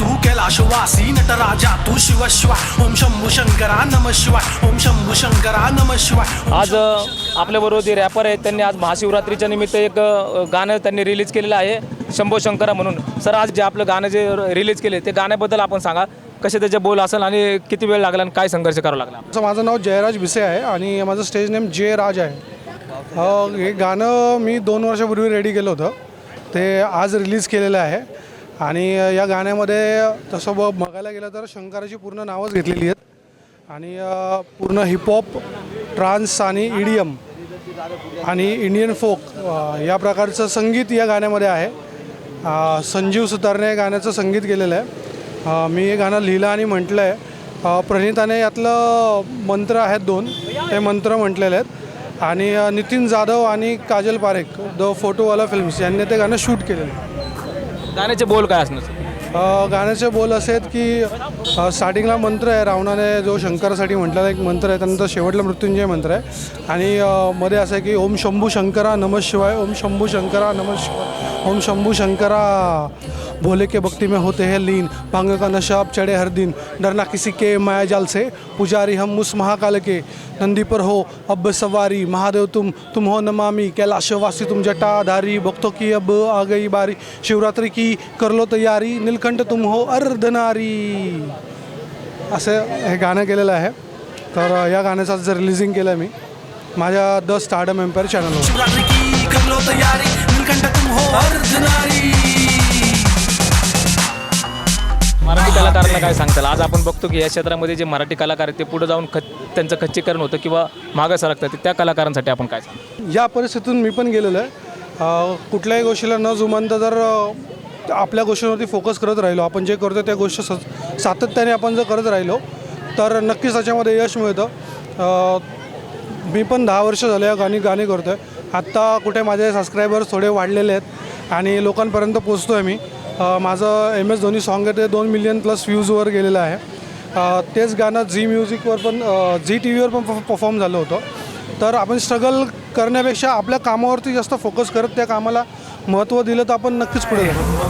तू कैलाशवासी नटराजा तू शिव शिवाय ओम शंभू शंकरा नम शिवाय ओम शंभू शंकरा नम शिवाय आज आपल्याबरोबर जे रॅपर आहेत त्यांनी आज महाशिवरात्रीच्या निमित्त एक गाणं त्यांनी रिलीज केलेलं आहे शंभो शंकरा म्हणून. सर आज जे आपलं गाणं जे रिलीज केले ते गाण्याबद्दल आपण सांगा. कसे त्याचे बोल असेल आणि किती वेळ लागला आणि काय संघर्ष करावा लागला? असं माझं नाव जयराज भिसे आहे आणि माझं स्टेज नेम जय राज आहे. हे गाणं मी दोन वर्षापूर्वी रेडी केलं होतं. ते आज रिलीज केलेलं आहे. आणि या गाण्यामध्ये तसं ब बघायला गेलं तर शंकराची पूर्ण नावंच घेतलेली आहेत. आणि पूर्ण हिपहॉप ट्रान्स आणि इडियम आणि इंडियन फोक या प्रकारचं संगीत या गाण्यामध्ये आहे. संजीव सुतारने या गाण्याचं संगीत केलेलं आहे. मी हे गाणं लिहिलं आणि म्हटलं आहे. प्रणिताने यातलं मंत्र आहेत दोन ते मंत्र म्हटलेले आहेत. आणि नितीन जाधव आणि काजल पारेख द फोटोवाला फिल्म्स यांनी ते गाणं शूट केलेलं आहे. गाण्याचे बोल काय असणार? अ, गाण्याचे बोल असे आहेत की अ, स्टार्टिंगला मंत्र आहे रावणाने जो शंकरासाठी म्हटलेला एक मंत्र आहे त्यानंतर शेवटला मृत्युंजय मंत्र आहे. आणि अ, मध्ये असं आहे की ओम शंभू शंकरा नम शिवाय ओम शंभू शंकरा नम शिवाय ओम शंभू शंकरा भोले के भक्ति में होते हैं लीन। भांग का नशा अब चढ़े हर दिन। डरना किसी के माया जाल से। पुजारी हम उस महाकाल के। नंदी पर हो अब सवारी। महादेव तुम तुम हो नमामी। कैलाशवासी तुम जटाधारी। भक्तों की अब आ गई बारी। शिवरात्रि की कर लो तैयारी। नीलकंठ तुम हो अर्धनारी। असं हे गाणं केलेलं आहे. तर या गाण्याचं जर रिलीजिंग केलं मी माझ्या द स्टार्डम एम्पायर चॅनलवर कलाकारांना काय सांगताल? आज आपण बघतो की या क्षेत्रामध्ये जे मराठी कलाकार आहेत ते पुढे जाऊन ख त्यांचं खच्चीकरण होतं किंवा मागं सरकतात त्या कलाकारांसाठी आपण काय सांगतो या परिस्थितीतून मी पण गेलेलो आहे. कुठल्याही गोष्टीला न जुमानता जर आपल्या गोष्टींवरती फोकस करत राहिलो आपण जे करतो त्या गोष्टी स सातत्याने आपण जर करत राहिलो तर नक्कीच त्याच्यामध्ये यश मिळतं. मी पण दहा वर्ष झाले या गाणी गाणी करतो आहे आत्ता कुठे माझे सबस्क्रायबर्स थोडे वाढलेले आहेत आणि लोकांपर्यंत पोचतो आहे मी. माझं एम एस धोनी सॉन्ग आहे ते दोन मिलियन प्लस व्ह्यूजवर गेलेलं आहे. तेच गाणं झी म्युझिकवर पण झी टी व्हीवर पण परफॉर्म झालं होतं. तर आपण स्ट्रगल करण्यापेक्षा आपल्या कामावरती जास्त फोकस करत त्या कामाला महत्त्व दिलं तर आपण नक्कीच पुढे जाऊ.